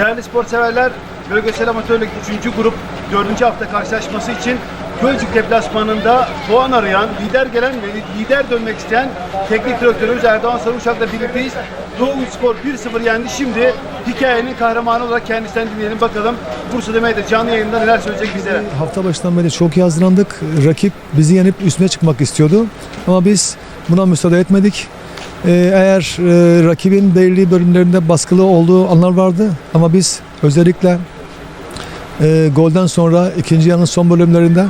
Değerli spor severler, bölgesel amatörlük 3. grup 4. hafta karşılaşması için Gölcük deplasmanında puan arayan, lider gelen ve lider dönmek isteyen teknik direktörümüz Erdoğan Sarıuşak'la birlikteyiz. Doğu Spor 1-0 yendi. Şimdi hikayenin kahramanı olarak kendisinden dinleyelim bakalım. Bursa Demey'de canlı yayında neler söyleyecek bizlere. Hafta başından beri çok iyi hazırlandık. Rakip bizi yenip üstüne çıkmak istiyordu. Ama biz buna müsaade etmedik. Ee, eğer e, rakibin belirli bölümlerinde baskılı olduğu anlar vardı. Ama biz özellikle e, golden sonra ikinci yarının son bölümlerinde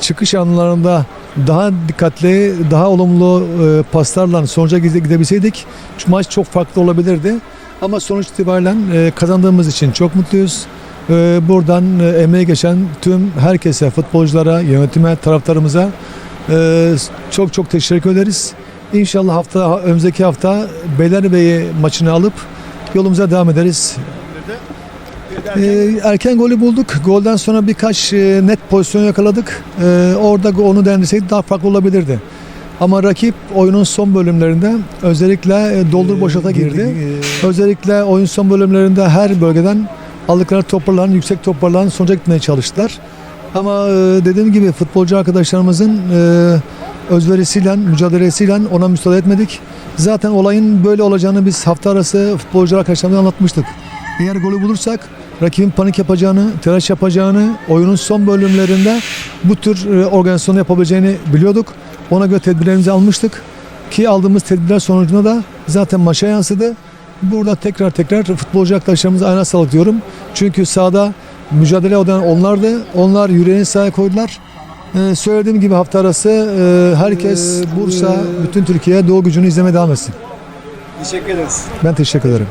çıkış anlarında daha dikkatli, daha olumlu e, paslarla sonuca gide- gidebilseydik maç çok farklı olabilirdi. Ama sonuç itibariyle kazandığımız için çok mutluyuz. Buradan e, emeği geçen tüm herkese, futbolculara, yönetime, taraftarımıza çok çok teşekkür ederiz. İnşallah hafta önümüzdeki hafta Beylerbeyi maçını alıp yolumuza devam ederiz. Ee, erken golü bulduk. Golden sonra birkaç e, net pozisyon yakaladık. Ee, orada onu dendirseydik daha farklı olabilirdi. Ama rakip oyunun son bölümlerinde özellikle e, doldur boşata girdi. Özellikle oyun son bölümlerinde her bölgeden aldıkları toplarla yüksek toplarla sonuca gitmeye çalıştılar. Ama e, dediğim gibi futbolcu arkadaşlarımızın e, özverisiyle, mücadelesiyle ona müsaade etmedik. Zaten olayın böyle olacağını biz hafta arası futbolcu arkadaşlarımıza anlatmıştık. Eğer golü bulursak rakibin panik yapacağını, telaş yapacağını, oyunun son bölümlerinde bu tür e, organizasyonu yapabileceğini biliyorduk. Ona göre tedbirlerimizi almıştık. Ki aldığımız tedbirler sonucunda da zaten maça yansıdı. Burada tekrar tekrar futbolcu arkadaşlarımıza ayna diyorum. Çünkü sahada mücadele eden onlardı. Onlar yüreğini sahaya koydular. Ee, söylediğim gibi hafta arası e, herkes Bursa, bütün Türkiye Doğu gücünü izlemeye devam etsin. Teşekkür ederiz. Ben teşekkür ederim.